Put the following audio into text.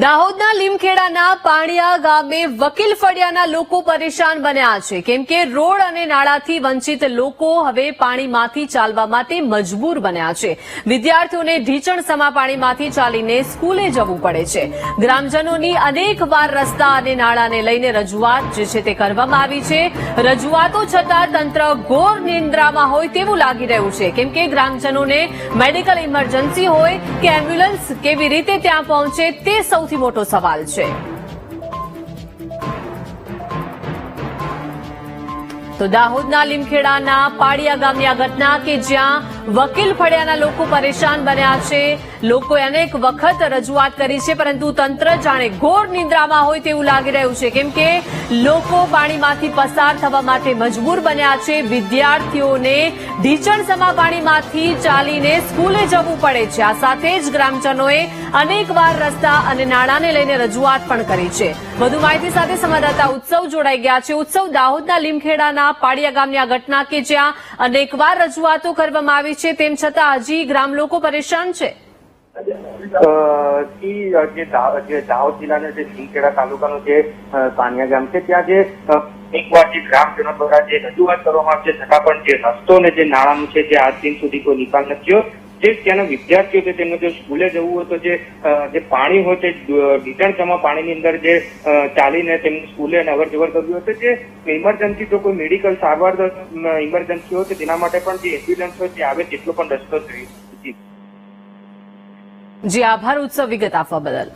દાહોદના લીમખેડાના પાણિયા ગામે વકીલ ફળિયાના લોકો પરેશાન બન્યા છે. કેમ કે રોડ અને નાળાથી વંચિત લોકો હવે પાણીમાંથી ચાલવા માટે મજબૂર બન્યા છે. વિદ્યાર્થીઓને ઢીચણ સમા પાણીમાંથી ચાલીને સ્કૂલે જવું પડે છે. ગ્રામજનોની અનેક વાર રસ્તા અને નાળાને લઈને રજૂઆત જે છે તે કરવામાં આવી છે. રજૂઆતો છતાં તંત્ર ઘોર નિંદ્રામાં હોય તેવું લાગી રહ્યું છે. કેમ કે ગ્રામજનોને મેડિકલ ઇમરજન્સી હોય કે એમ્બ્યુલન્સ કેવી રીતે ત્યાં પહોંચે તે સૌથી મોટો સવાલ છે. તો દાહોદના લીમખેડાના પાડિયા ગામની આ ઘટના કે જ્યાં વકીલ ફળિયાના લોકો પરેશાન બન્યા છે. લોકોએ અનેક વખત રજૂઆત કરી છે, પરંતુ તંત્ર જાણે ઘોર નિંદ્રામાં હોય તેવું લાગી રહ્યું છે. કેમ કે લોકો પાણીમાંથી પસાર થવા માટે મજબૂર બન્યા છે. વિદ્યાર્થીઓને ઢીચણ સમા પાણીમાંથી ચાલીને સ્કૂલે જવું પડે છે. આ સાથે જ ગ્રામજનોએ અનેકવાર રસ્તા અને નાણાંને લઈને રજૂઆત પણ કરી છે. વધુ માહિતી સાથે સંવાદદાતા ઉત્સવ જોડાઈ ગયા છે. ઉત્સવ દાહોદના લીમખેડાના પાડિયા ગામની આ ઘટના કે જ્યાં અનેકવાર રજૂઆતો કરવામાં આવી છે, તેમ છતાં હજી ગ્રામ લોકો પરેશાન છે. દાહોદ જિલ્લાના જે સિંગખેડા તાલુકાનું જે પાનિયા ગામ છે, ત્યાં જે એકવાર જે ગ્રામજનો દ્વારા જે રજૂઆત કરવામાં આવશે, છતાં પણ જે રસ્તો ને જે નાળાનું છે, જે આજ દિન સુધી કોઈ નિકાલ નથી જે ત્યાંના વિદ્યાર્થીઓ છે, તેમને જો સ્કૂલે જવું હોય તો જે પાણી હોય તે ઢીચણચમા પાણીની અંદર જે ચાલીને તેમની સ્કૂલે અને અવર જવર કરવી હોય તો જે ઇમરજન્સી જો કોઈ મેડિકલ સારવાર ઇમરજન્સી હોય તો તેના માટે પણ જે એમ્બ્યુલન્સ હોય તે આવે તેટલો પણ રસ્તો જોઈએ જી, આભાર ઉત્સવ વિગત આપવા બદલ.